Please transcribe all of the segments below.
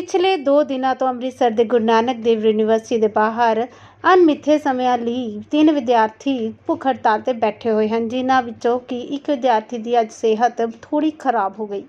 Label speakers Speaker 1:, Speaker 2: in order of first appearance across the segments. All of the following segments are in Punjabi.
Speaker 1: ਪਿਛਲੇ 2 ਦਿਨਾਂ ਤੋਂ ਅੰਮ੍ਰਿਤਸਰ ਦੇ ਗੁਰੂ ਨਾਨਕ ਦੇਵ ਯੂਨੀਵਰਸਿਟੀ ਦੇ ਬਾਹਰ ਅਣਮਿੱਥੇ ਸਮਿਆਂ ਲਈ ਤਿੰਨ ਵਿਦਿਆਰਥੀ ਭੁੱਖ ਹੜਤਾਲ ਤੇ ਬੈਠੇ ਹੋਏ ਹਨ, ਜਿਨ੍ਹਾਂ ਵਿੱਚੋਂ ਕਿ ਇੱਕ ਵਿਦਿਆਰਥੀ ਦੀ ਅੱਜ ਸਿਹਤ ਥੋੜੀ ਖਰਾਬ ਹੋ ਗਈ।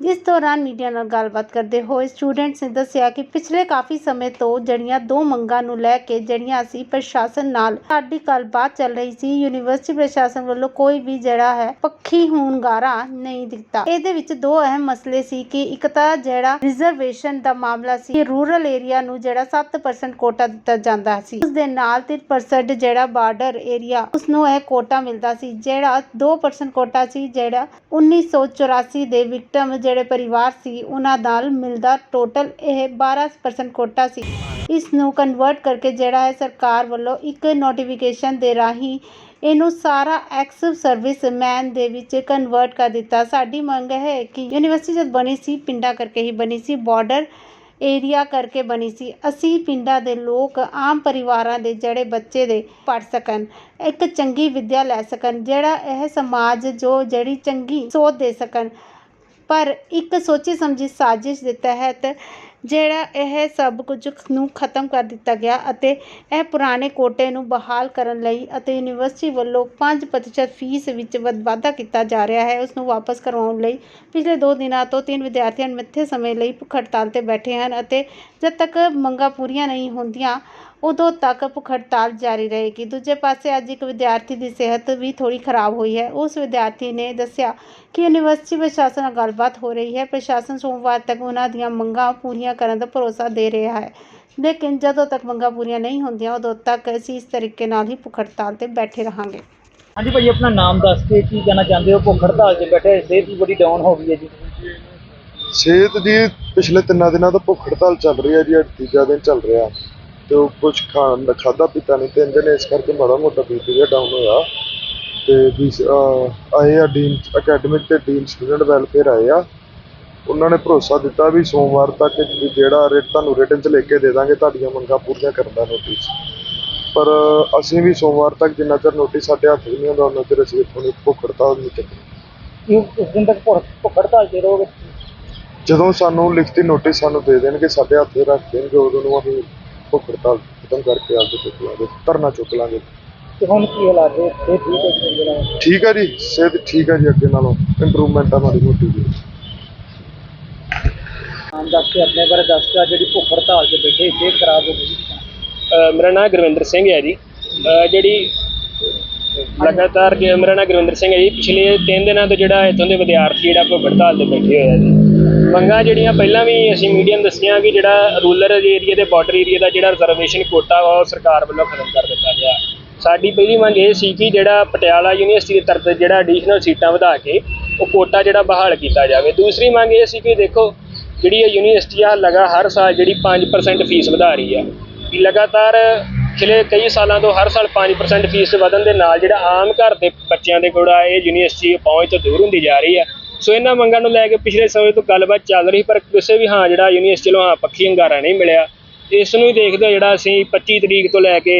Speaker 1: ਜਿਸ ਦੌਰਾਨ ਮੀਡੀਆ ਨਾਲ ਗੱਲਬਾਤ ਕਰਦੇ ਹੋਏ ਸਟੂਡੈਂਟਸ ਨੇ ਦੱਸਿਆ ਕਿ ਪਿਛਲੇ ਕਾਫੀ ਸਮੇਂ ਤੋਂ ਜਿਹੜੀਆਂ ਦੋ ਮੰਗਾਂ ਨੂੰ ਲੈ ਕੇ ਜਿਹੜੀਆਂ ਅਸੀਂ ਪ੍ਰਸ਼ਾਸਨ ਨਾਲ ਸਾਡੀ ਗੱਲਬਾਤ ਚੱਲ ਰਹੀ ਸੀ, ਯੂਨੀਵਰਸਿਟੀ ਪ੍ਰਸ਼ਾਸਨ ਵੱਲੋਂ ਕੋਈ ਵੀ ਜਿਹੜਾ ਹੈ ਪੱਖੀ ਹੁੰਗਾਰਾ ਨਹੀਂ ਦਿੱਤਾ। ਇਹਦੇ ਵਿੱਚ ਦੋ ਅਹਿਮ ਮਸਲੇ ਸੀ ਕਿ ਇੱਕ ਤਾਂ ਜਿਹੜਾ ਰਿਜ਼ਰਵੇਸ਼ਨ ਦਾ ਮਾਮਲਾ ਸੀ ਰੂਰਲ ਏਰੀਆ ਨੂੰ ਜਿਹੜਾ 7% ਕੋਟਾ ਦਿੱਤਾ ਜਾਂਦਾ ਸੀ। ਉਸ ਦੇ ਨਾਲ 3% ਜਿਹੜਾ ਬਾਰਡਰ ਏਰੀਆ ਉਸ ਨੂੰ ਇਹ ਕੋਟਾ ਮਿਲਦਾ ਸੀ, ਜਿਹੜਾ 2% ਕੋਟਾ ਸੀ, ਜਿਹੜਾ 1984 ਦੇ ਵਿਕਟਮ ਜਿਹੜੇ ਪਰਿਵਾਰ ਸੀ, ਉਹਨਾਂ ਨਾਲ ਮਿਲਦਾ ਟੋਟਲ ਇਹ 12% ਕੋਟਾ ਸੀ। ਇਸ ਨੂੰ ਕਨਵਰਟ ਕਰਕੇ ਜਿਹੜਾ ਹੈ ਸਰਕਾਰ ਵੱਲੋਂ ਇੱਕ ਨੋਟੀਫਿਕੇਸ਼ਨ ਦੇ ਰਾਹੀਂ ਇਹਨੂੰ ਸਾਰਾ ਐਕਸ ਸਰਵਿਸਮੈਨ ਦੇ ਵਿੱਚ ਕਨਵਰਟ ਕਰ ਦਿੱਤਾ। ਸਾਡੀ ਮੰਗ ਹੈ ਕਿ ਯੂਨੀਵਰਸਿਟੀ ਜਦ ਬਣੀ ਸੀ, ਪਿੰਡਾਂ ਕਰਕੇ ਹੀ ਬਣੀ ਸੀ ਬਾਰਡਰ ਏਰੀਆ ਕਰਕੇ ਬਣੀ ਸੀ, ਅਸੀਂ ਪਿੰਡਾਂ ਦੇ ਲੋਕ, ਆਮ ਪਰਿਵਾਰਾਂ ਦੇ ਜਿਹੜੇ ਬੱਚੇ ਦੇ ਪੜ ਸਕਣ, ਇੱਕ ਚੰਗੀ ਵਿੱਦਿਆ ਲੈ ਸਕਣ, ਜਿਹੜਾ ਇਹ ਸਮਾਜ ਜੋ ਜਿਹੜੀ ਚੰਗੀ ਸੋਚ ਦੇ ਸਕਣ ਪਰ ਇੱਕ ਸੋਚੀ ਸਮਝੀ ਸਾਜ਼ਿਸ਼ ਦੇ ਤਹਿਤ ਜਿਹੜਾ ਇਹ ਸਭ ਕੁਝ ਨੂੰ ਖਤਮ ਕਰ ਦਿੱਤਾ ਗਿਆ ਅਤੇ ਇਹ ਪੁਰਾਣੇ ਕੋਟੇ ਨੂੰ ਬਹਾਲ ਕਰਨ ਲਈ ਅਤੇ ਯੂਨੀਵਰਸਿਟੀ ਵੱਲੋਂ 5% ਫੀਸ ਵਿੱਚ ਵਾਧਾ ਕੀਤਾ ਜਾ ਰਿਹਾ ਹੈ ਉਸ ਨੂੰ ਵਾਪਸ ਕਰਵਾਉਣ ਲਈ ਪਿਛਲੇ 2 ਦਿਨਾਂ ਤੋਂ ਤਿੰਨ ਵਿਦਿਆਰਥੀਆਂ ਮਿੱਥੇ ਸਮੇਂ ਲਈ ਭੁੱਖ ਹੜਤਾਲ ਤੇ ਬੈਠੇ ਹਨ ਅਤੇ ਜਦ ਤੱਕ ਮੰਗਾਂ ਪੂਰੀਆਂ ਨਹੀਂ ਹੁੰਦੀਆਂ ਉਦੋਂ ਤੱਕ ਭੁੱਖ ਹੜਤਾਲ ਜਾਰੀ ਰਹੇਗੀ। ਦੂਜੇ ਪਾਸੇ ਅੱਜ ਇੱਕ ਵਿਦਿਆਰਥੀ ਦੀ ਸਿਹਤ ਵੀ ਥੋੜੀ ਖਰਾਬ ਹੋਈ ਹੈ। ਉਸ ਵਿਦਿਆਰਥੀ ਨੇ ਦੱਸਿਆ ਕਿ ਯੂਨੀਵਰਸਿਟੀ ਪ੍ਰਸ਼ਾਸਨ ਨਾਲ ਗੱਲਬਾਤ ਹੋ ਰਹੀ ਹੈ। ਪ੍ਰਸ਼ਾਸਨ ਸੋਮਵਾਰ ਤੱਕ ਉਹਨਾਂ ਦੀਆਂ ਮੰਗਾਂ ਪੂਰੀਆਂ ਕਰਨ ਦਾ ਭਰੋਸਾ ਦੇ ਰਿਹਾ ਹੈ। ਲੇਕਿਨ ਜਦੋਂ ਤੱਕ ਮੰਗਾਂ ਪੂਰੀਆਂ ਨਹੀਂ ਹੁੰਦੀਆਂ ਉਦੋਂ ਤੱਕ ਅਸੀਂ ਇਸ ਤਰੀਕੇ ਨਾਲ ਹੀ ਭੁੱਖ ਹੜਤਾਲ ਤੇ ਬੈਠੇ ਰਹਾਂਗੇ।
Speaker 2: ਹਾਂਜੀ ਭਾਈ ਆਪਣਾ ਨਾਮ ਦੱਸ ਕੇ ਕੀ ਕਹਿਣਾ ਚਾਹੁੰਦੇ ਹੋ? ਭੁੱਖ ਹੜਤਾਲ 'ਤੇ ਬੈਠੇ ਸਿਹਤ ਵੀ ਬੜੀ ਡਾਊਨ ਹੋ ਗਈ ਹੈ ਜੀ।
Speaker 3: ਸਿਹਤ ਜੀ ਪਿਛਲੇ ਤਿੰਨਾਂ ਦਿਨਾਂ ਤੋਂ ਭੁੱਖ ਹੜਤਾਲ ਚੱਲ ਰਹੀ ਹੈ ਜੀ ਅੱਜ ਤੀਜਾ ਦਿਨ ਚੱਲ ਰਿਹਾ। ਤੇ ਉਹ ਕੁਝ ਖਾਣ ਖਾਦਾ ਪੀਤਾ ਨਹੀਂ ਤਿੰਨ ਦਿਨ ਇਸ ਕਰਕੇ ਮਾੜਾ ਮੋਟਾ ਬੀਪੀ ਜਿਹਾ ਡਾਊਨ ਹੋਇਆ। ਤੇ ਵੀ ਆਏ ਆ ਡੀਨ ਅਕੈਡਮਿਕ ਤੇ ਡੀਨ ਸਟੂਡੈਂਟ ਵੈਲਫੇਅਰ ਆਏ ਆ। ਉਹਨਾਂ ਨੇ ਭਰੋਸਾ ਦਿੱਤਾ ਵੀ ਸੋਮਵਾਰ ਤੱਕ ਜਿਹੜਾ ਰਿਟ ਤੁਹਾਨੂੰ ਰਿਟਨ ਚ ਲਿਖ ਕੇ ਦੇ ਦਾਂਗੇ ਤੁਹਾਡੀਆਂ ਮੰਗਾਂ ਪੂਰੀਆਂ ਕਰਨ ਦਾ ਨੋਟਿਸ ਪਰ ਅਸੀਂ ਵੀ ਸੋਮਵਾਰ ਤੱਕ ਜਿੰਨਾ ਚਿਰ ਨੋਟਿਸ ਸਾਡੇ ਹੱਥ ਨਹੀਂ ਹੁੰਦਾ ਉਹਨਾਂ ਚਿਰ ਅਸੀਂ ਇੱਥੋਂ ਦੀ ਭੁੱਖ ਹੜਤਾਲ ਨਹੀਂ ਚੱਕਣੀ।
Speaker 2: ਉਸ ਦਿਨ ਤੱਕ ਭੁੱਖ ਹੜਤਾਲ 'ਤੇ ਰਹੋਗੇ
Speaker 3: ਜਦੋਂ ਸਾਨੂੰ ਲਿਖਤੀ ਨੋਟਿਸ ਸਾਨੂੰ ਦੇ ਦੇਣਗੇ ਸਾਡੇ ਹੱਥ ਰੱਖ ਦੇਣਗੇ ਉਦੋਂ ਨੂੰ ਅਸੀਂ ਭੁੱਖ ਹੜਤਾਲ ਖਤਮ ਕਰਕੇ ਆਪਦੇ ਚੁੱਕ ਲਾਂਗੇ ਧਰਨਾ ਚੁੱਕ ਲਾਂਗੇ।
Speaker 2: ਤੇ ਹੁਣ ਕੀ ਹਾਲਾਤ ਹੈ ਸਿਹਤ ਠੀਕ ਹੈ ਜੀ ਜਿਹੜਾ
Speaker 3: ਠੀਕ ਹੈ ਜੀ ਸਿਹਤ ਠੀਕ ਹੈ ਜੀ ਅੱਗੇ ਨਾਲੋਂ ਇੰਪਰੂਵਮੈਂਟ ਆ ਮਾੜੀ ਮੋਟੀ ਜੀ।
Speaker 2: ਨਾਮ ਦੱਸ ਕੇ ਆਪਣੇ ਬਾਰੇ ਦੱਸ ਕੇ ਜਿਹੜੀ ਭੁੱਖ ਹੜਤਾਲ 'ਤੇ ਬੈਠੇ ਸਿਹਤ ਖਰਾਬ ਹੋ ਗਈ।
Speaker 4: ਅ, ਮੇਰਾ ਨਾਮ ਗੁਰਵਿੰਦਰ ਸਿੰਘ ਹੈ ਜੀ। ਅ, ਜਿਹੜੀ ਲਗਾਤਾਰ ਕਿ ਮੇਰਾ ਨਾਮ ਗੁਰਵਿੰਦਰ ਸਿੰਘ ਹੈ ਜੀ। ਪਿਛਲੇ 3 ਦਿਨਾਂ ਤੋਂ ਜਿਹੜਾ ਇੱਥੋਂ ਦੇ ਵਿਦਿਆਰਥੀ ਜਿਹੜਾ ਭੁੱਖ ਹੜਤਾਲ ਤੇ ਬੈਠੇ ਹੋਏ ਆ ਜੀ। ਮੰਗਾਂ ਜਿਹੜੀਆਂ ਪਹਿਲਾਂ ਵੀ ਅਸੀਂ ਮੀਡੀਆ ਨੂੰ ਦੱਸੀਆਂ ਕਿ ਜਿਹੜਾ ਰੂਰਲ ਏਰੀਆ ਤੇ ਬਾਰਡਰ ਏਰੀਆ ਦਾ ਜਿਹੜਾ ਰਿਜ਼ਰਵੇਸ਼ਨ ਕੋਟਾ ਵਾ, ਉਹ ਸਰਕਾਰ ਵੱਲੋਂ ਖਤਮ ਕਰ ਦਿੱਤਾ ਗਿਆ। ਸਾਡੀ ਪਹਿਲੀ ਮੰਗ ਇਹ ਸੀ ਕਿ ਜਿਹੜਾ ਪਟਿਆਲਾ ਯੂਨੀਵਰਸਿਟੀ ਦੇ ਤਰਫ ਜਿਹੜਾ ਐਡੀਸ਼ਨਲ ਸੀਟਾਂ ਵਧਾ ਕੇ ਉਹ ਕੋਟਾ ਜਿਹੜਾ ਬਹਾਲ ਕੀਤਾ ਜਾਵੇ। ਦੂਸਰੀ ਮੰਗ ਇਹ ਸੀ ਕਿ ਦੇਖੋ, ਜਿਹੜੀ ਇਹ ਯੂਨੀਵਰਸਿਟੀ ਆ ਲਗਾ ਹਰ ਸਾਲ ਜਿਹੜੀ 5% ਫੀਸ ਵਧਾ ਰਹੀ ਆ। ਲਗਾਤਾਰ ਪਿਛਲੇ ਕਈ ਸਾਲਾਂ ਤੋਂ ਹਰ ਸਾਲ 5% ਫੀਸ ਵਧਣ ਦੇ ਨਾਲ ਜਿਹੜਾ ਆਮ ਘਰ ਦੇ ਬੱਚਿਆਂ ਦੇ ਕੋਲ ਆ, ਇਹ ਯੂਨੀਵਰਸਿਟੀ ਪਹੁੰਚ ਤੋਂ ਦੂਰ ਹੁੰਦੀ ਜਾ ਰਹੀ ਹੈ ਸੋ ਇਹਨਾਂ ਮੰਗਾਂ ਨੂੰ ਲੈ ਕੇ ਪਿਛਲੇ ਸਮੇਂ ਤੋਂ ਗੱਲਬਾਤ ਚੱਲ ਰਹੀ, ਪਰ ਕਿਸੇ ਵੀ ਹਾਂ ਜਿਹੜਾ ਯੂਨੀਵਰਸਿਟੀ ਵੱਲੋਂ ਹਾਂ ਪੱਖੀ ਹੰਗਾਰਾ ਨਹੀਂ ਮਿਲਿਆ। ਇਸ ਨੂੰ ਹੀ ਦੇਖਦੇ ਹੋਏ ਜਿਹੜਾ ਅਸੀਂ 25 ਤਰੀਕ ਤੋਂ ਲੈ ਕੇ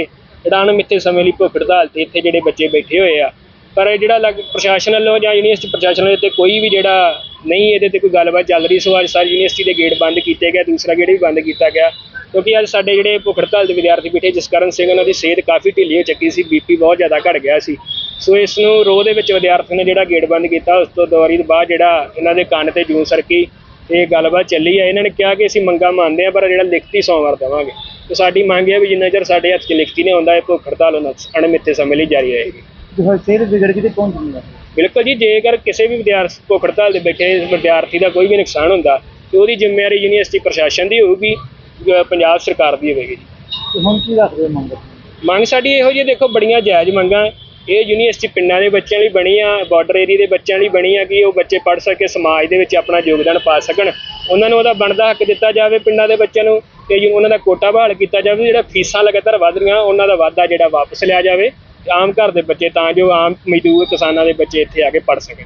Speaker 4: ਜਿਹੜਾ ਅਣਮਿੱਥੇ ਸਮੇਂ ਲਈ ਭੁੱਖ ਹੜਤਾਲ ਤੇ ਇੱਥੇ ਜਿਹੜੇ ਬੱਚੇ ਬੈਠੇ ਹੋਏ ਆ। ਪਰ ਇਹ ਜਿਹੜਾ ਲੱਗ ਪ੍ਰਸ਼ਾਸਨ ਵੱਲੋਂ ਜਾਂ ਯੂਨੀਵਰਸਿਟੀ ਪ੍ਰਸ਼ਾਸਨ ਵੱਲੋਂ ਤੇ ਕੋਈ ਵੀ ਜਿਹੜਾ ਨਹੀਂ ਇਹਦੇ ਤੇ ਕੋਈ ਗੱਲਬਾਤ ਚੱਲ ਰਹੀ, ਸੋ ਅੱਜ ਸਾਰੀ ਯੂਨੀਵਰਸਿਟੀ ਦੇ ਗੇਟ ਬੰਦ ਕੀਤੇ ਗਏ, ਦੂਸਰਾ ਗੇਟ ਵੀ ਬੰਦ ਕੀਤਾ ਗਿਆ। ਕਿਉਂਕਿ ਅੱਜ ਸਾਡੇ ਜਿਹੜੇ ਭੁੱਖ ਹੜਤਾਲ ਦੇ ਵਿਦਿਆਰਥੀ ਬੈਠੇ ਜਸਕਰਨ ਸਿੰਘ ਉਹਨਾਂ ਦੀ ਸਿਹਤ ਕਾਫੀ ਢਿੱਲੀ ਹੋ ਚੱਕੀ ਸੀ ਬੀਪੀ ਬਹੁਤ ਜ਼ਿਆਦਾ ਘਟ ਗਿਆ ਸੀ। ਸੋ ਇਸ ਨੂੰ ਰੋਹ ਦੇ ਵਿੱਚ ਵਿਦਿਆਰਥੀ ਨੇ ਜਿਹੜਾ ਗੇਟ ਬੰਦ ਕੀਤਾ ਉਸ ਤੋਂ ਦਵਾਰੀ ਤੋਂ ਬਾਅਦ ਜਿਹੜਾ ਇਹਨਾਂ ਦੇ ਕੰਨ ਤੇ ਜੂੰ ਸਰਕੀ ਇਹ ਗੱਲਬਾਤ ਚੱਲੀ ਹੈ ਇਹਨਾਂ ਨੇ ਕਿਹਾ ਕਿ ਅਸੀਂ ਮੰਗਾਂ ਮੰਨਦੇ ਹਾਂ ਪਰ ਜਿਹੜਾ ਲਿਖਤੀ ਸੋਮਵਾਰ ਦੇਵਾਂਗੇ। ਤੇ ਸਾਡੀ ਮੰਗ ਹੈ ਵੀ ਜਿੰਨਾ ਚਿਰ ਸਾਡੇ ਹੱਥ 'ਚ ਲਿਖਤੀ ਨਹੀਂ ਆਉਂਦਾ ਇਹ ਭੁੱਖ ਹੜਤਾਲ ਉਹਨਾਂ ਅਣਮਿੱਥੇ ਸਮੇਂ ਲਈ ਜਾਰੀ ਰਹੇਗੀ।
Speaker 2: ਫਿਰ ਸਿਹਤ ਵਿਗੜ ਕੇ ਤੇ ਪਹੁੰਚ ਗਈ ਹੈ
Speaker 4: ਬਿਲਕੁਲ ਜੀ ਜੇਕਰ ਕਿਸੇ ਵੀ ਵਿਦਿਆਰਥੀ ਭੁੱਖ ਹੜਤਾਲ ਦੇ ਬੈਠੇ ਵਿਦਿਆਰਥੀ ਦਾ ਕੋਈ ਵੀ ਨੁਕਸਾਨ ਹੁੰਦਾ ਤੇ ਉਹਦੀ ਜ਼ਿੰਮੇਵਾਰੀ ਯੂਨੀਵਰਸਿਟੀ ਪ੍ਰਸ਼ਾਸਨ ਦੀ ਹੋਊਗੀ। ਅਹ ਪੰਜਾਬ ਸਰਕਾਰ ਦੀ ਹੋਵੇਗੀ ਜੀ।
Speaker 2: ਤੇ ਹੁਣ ਕੀ ਰੱਖਦੇ ਹੋ ਮੰਗ?
Speaker 4: ਮੰਗ ਸਾਡੀ ਇਹੋ ਜਿਹੀ ਦੇਖੋ ਬੜੀਆਂ ਜਾਇਜ਼ ਮੰਗਾਂ ਇਹ ਯੂਨੀਵਰਸਿਟੀ ਪਿੰਡਾਂ ਦੇ ਬੱਚਿਆਂ ਲਈ ਬਣੀ ਆ ਬਾਰਡਰ ਏਰੀਆ ਦੇ ਬੱਚਿਆਂ ਲਈ ਬਣੀ ਆ ਕਿ ਉਹ ਬੱਚੇ ਪੜ੍ਹ ਸਕੇ ਸਮਾਜ ਦੇ ਵਿੱਚ ਆਪਣਾ ਯੋਗਦਾਨ ਪਾ ਸਕਣ। ਉਹਨਾਂ ਨੂੰ ਉਹਦਾ ਬਣਦਾ ਹੱਕ ਦਿੱਤਾ ਜਾਵੇ ਪਿੰਡਾਂ ਦੇ ਬੱਚਿਆਂ ਨੂੰ ਤੇ ਜੀ ਉਹਨਾਂ ਦਾ ਕੋਟਾ ਬਹਾਲ ਕੀਤਾ ਜਾਵੇ ਜਿਹੜਾ ਫੀਸਾਂ ਲਗਾਤਾਰ ਵਧ ਰਹੀਆਂ ਉਹਨਾਂ ਦਾ ਵਾਧਾ ਜਿਹੜਾ ਵਾਪਸ ਲਿਆ ਜਾਵੇ। ਤੇ ਆਮ ਘਰ ਦੇ ਬੱਚੇ ਤਾਂ ਜੋ ਆਮ ਮਜ਼ਦੂਰ ਕਿਸਾਨਾਂ ਦੇ ਬੱਚੇ ਇੱਥੇ ਆ ਕੇ ਪੜ੍ਹ ਸਕਣ।